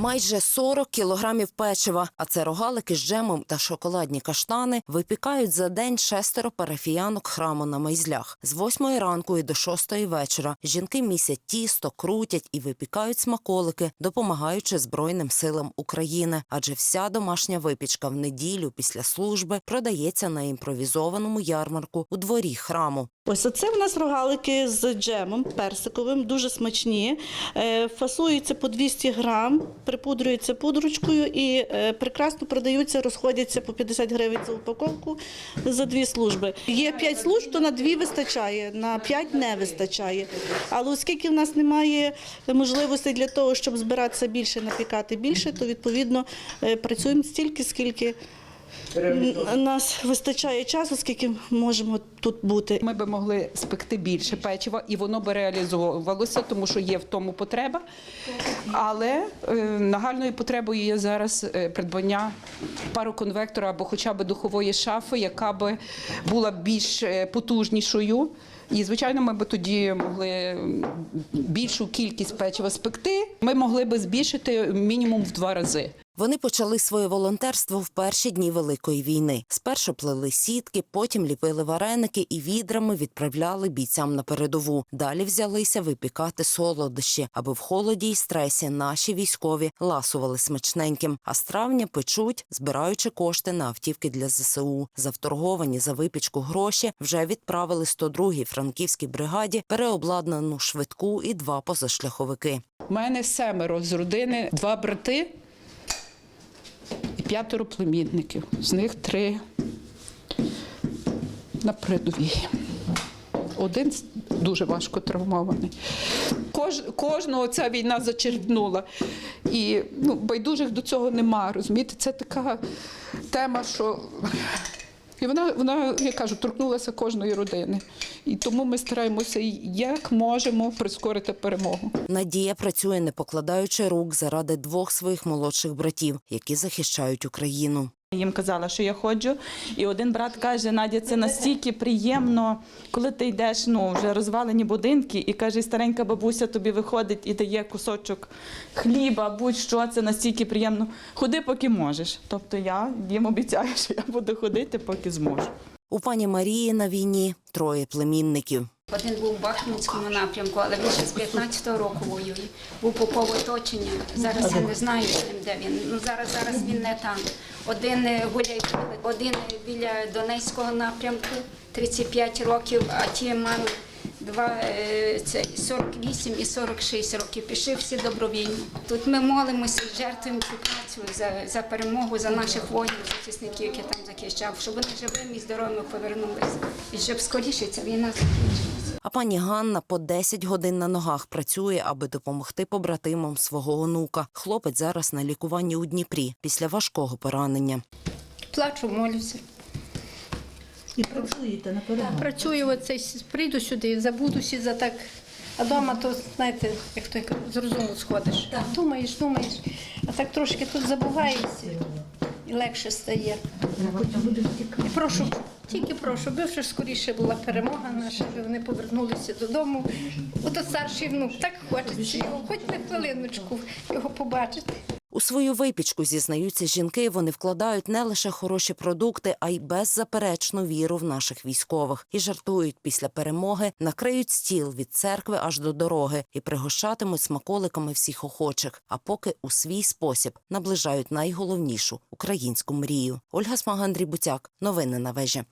Майже 40 кілограмів печива, а це рогалики з джемом та шоколадні каштани випікають за день шестеро парафіянок храму на майзлях. З восьмої ранку і до шостої вечора жінки місять тісто, крутять і випікають смаколики, допомагаючи Збройним силам України. Адже вся домашня випічка в неділю після служби продається на імпровізованому ярмарку у дворі храму. Ось оце в нас рогалики з джемом персиковим, дуже смачні. Е, Фасуються по 200 грам, припудрюються пудручкою і е, прекрасно продаються, розходяться по 50 гривень за упаковку за дві служби. Є 5 служб, то на дві вистачає, на 5 не вистачає. Але оскільки в нас немає можливостей для того, щоб збиратися більше, напікати більше, то відповідно е, працюємо стільки, скільки нас вистачає часу, скільки можемо тут бути. Ми би могли спекти більше печива, і воно би реалізовувалося, тому що є в тому потреба. Але е, нагальною потребою є зараз придбання придбання пароконвектора або хоча б духової шафи, яка би була більш е, потужнішою. І, звичайно, ми б тоді могли більшу кількість печива спекти. Ми могли би збільшити мінімум в два рази. Вони почали своє волонтерство в перші дні Великої війни. Спершу плели сітки, потім ліпили вареники і відрами відправляли бійцям на передову. Далі взялися випікати солодощі, аби в холоді й стресі наші військові ласували смачненьким. А з травня печуть, збираючи кошти на автівки для ЗСУ. За вторговані за випічку гроші вже відправили 102-й франківській бригаді переобладнану швидку і два позашляховики. У мене семеро з родини, два брати і п'ятеро племінників. З них три на передовій. Один дуже важко травмований. Кож, кожного ця війна зачерпнула. І ну, байдужих до цього нема. Розумієте, це така тема, що. І вона, вона, я кажу, торкнулася кожної родини. І тому ми стараємося як можемо прискорити перемогу. Надія працює, не покладаючи рук заради двох своїх молодших братів, які захищають Україну. Їм казала, що я ходжу, і один брат каже: Надя, це настільки приємно, коли ти йдеш, ну вже розвалені будинки, і каже, старенька бабуся тобі виходить і дає кусочок хліба, будь-що це настільки приємно. Ходи, поки можеш. Тобто я їм обіцяю, що я буду ходити, поки зможу. У пані Марії на війні троє племінників. Один був в Бахмутському напрямку, але він ще з 15-го року воює. Був попов оточення. Зараз я не знаю, де він. Ну зараз зараз він не там. Один е, гуляє, один біля Донецького напрямку, 35 років, а ті мами це 48 і 46 років. Пішли всі добровільно. Тут ми молимося, жертвуємо цю працю за, за перемогу, за наших воїнів, захисників, які там захищав, щоб вони живими і здоровими повернулися. І щоб скоріше ця війна закінчилася. А пані Ганна по 10 годин на ногах працює, аби допомогти побратимам свого онука. Хлопець зараз на лікуванні у Дніпрі після важкого поранення. Плачу, молюся. І працюєте на перемогу. Працюю, оце, прийду сюди, забудуся за так. А вдома то, знаєте, як той з розуму сходиш. Думаєш, думаєш, а так трошки тут забуваєшся і легше стає. І прошу, тільки прошу, би вже скоріше була перемога наша, би вони повернулися додому. Ото старший внук, так хочеться його, хоч на хвилиночку його побачити. У свою випічку зізнаються жінки. Вони вкладають не лише хороші продукти, а й беззаперечну віру в наших військових. І жартують після перемоги, накриють стіл від церкви аж до дороги і пригощатимуть смаколиками всіх охочих. А поки у свій спосіб наближають найголовнішу українську мрію. Ольга Смага, Андрій Буцяк. Новини на вежі.